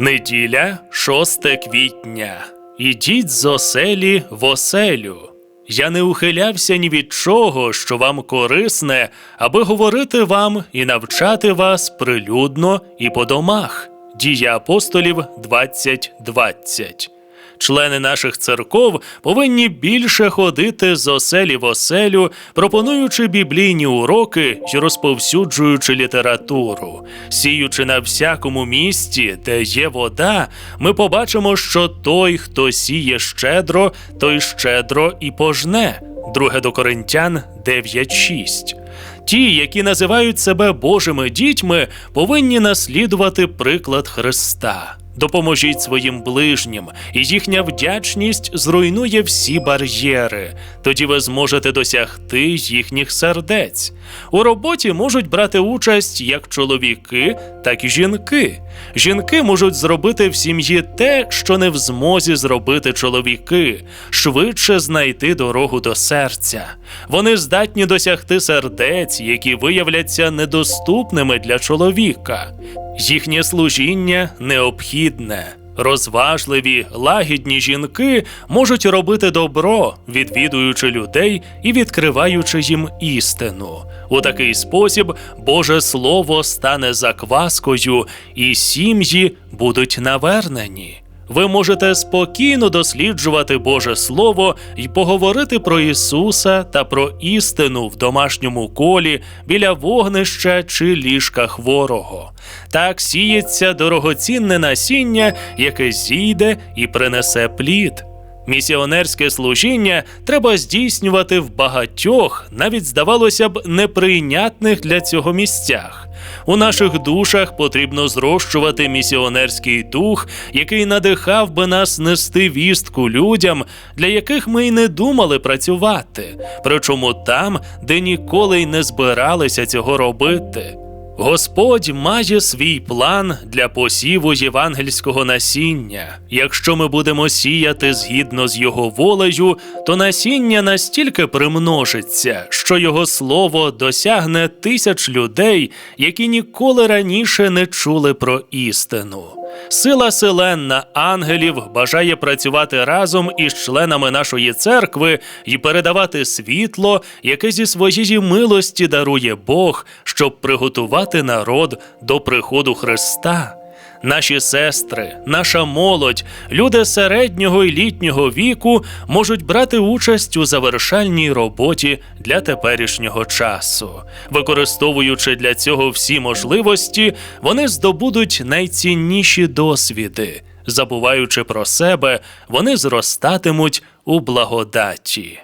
Неділя, 6 квітня. Ідіть з оселі в оселю. Я не ухилявся ні від чого, що вам корисне, аби говорити вам і навчати вас прилюдно і по домах. Дія апостолів 20.20. Члени наших церков повинні більше ходити з оселі в оселю, пропонуючи біблійні уроки й розповсюджуючи літературу. Сіючи на всякому місці, де є вода, ми побачимо, що той, хто сіє щедро, той щедро і пожне. Друге до Коринтян 9.6. Ті, які називають себе Божими дітьми, повинні наслідувати приклад Христа. Допоможіть своїм ближнім, і їхня вдячність зруйнує всі бар'єри. Тоді ви зможете досягти їхніх сердець. У роботі можуть брати участь як чоловіки, так і жінки. Жінки можуть зробити в сім'ї те, що не в змозі зробити чоловіки, швидше знайти дорогу до серця. Вони здатні досягти сердець, які виявляться недоступними для чоловіка. Їхнє служіння необхідне. Розважливі, лагідні жінки можуть робити добро, відвідуючи людей і відкриваючи їм істину. У такий спосіб Боже Слово стане закваскою, і сім'ї будуть навернені. Ви можете спокійно досліджувати Боже Слово і поговорити про Ісуса та про істину в домашньому колі біля вогнища чи ліжка хворого. Так сіється дорогоцінне насіння, яке зійде і принесе плід. Місіонерське служіння треба здійснювати в багатьох, навіть здавалося б, неприйнятних для цього місцях. У наших душах потрібно зрощувати місіонерський дух, який надихав би нас нести вістку людям, для яких ми й не думали працювати, причому там, де ніколи й не збиралися цього робити. Господь має свій план для посіву євангельського насіння. Якщо ми будемо сіяти згідно з його волею, то насіння настільки примножиться, що його слово досягне тисяч людей, які ніколи раніше не чули про істину. Сила селенна ангелів бажає працювати разом із членами нашої церкви і передавати світло, яке зі своєї милості дарує Бог, щоб приготувати народ до приходу Христа. Наші сестри, наша молодь, люди середнього і літнього віку можуть брати участь у завершальній роботі для теперішнього часу. Використовуючи для цього всі можливості, вони здобудуть найцінніші досвіди. Забуваючи про себе, вони зростатимуть у благодаті.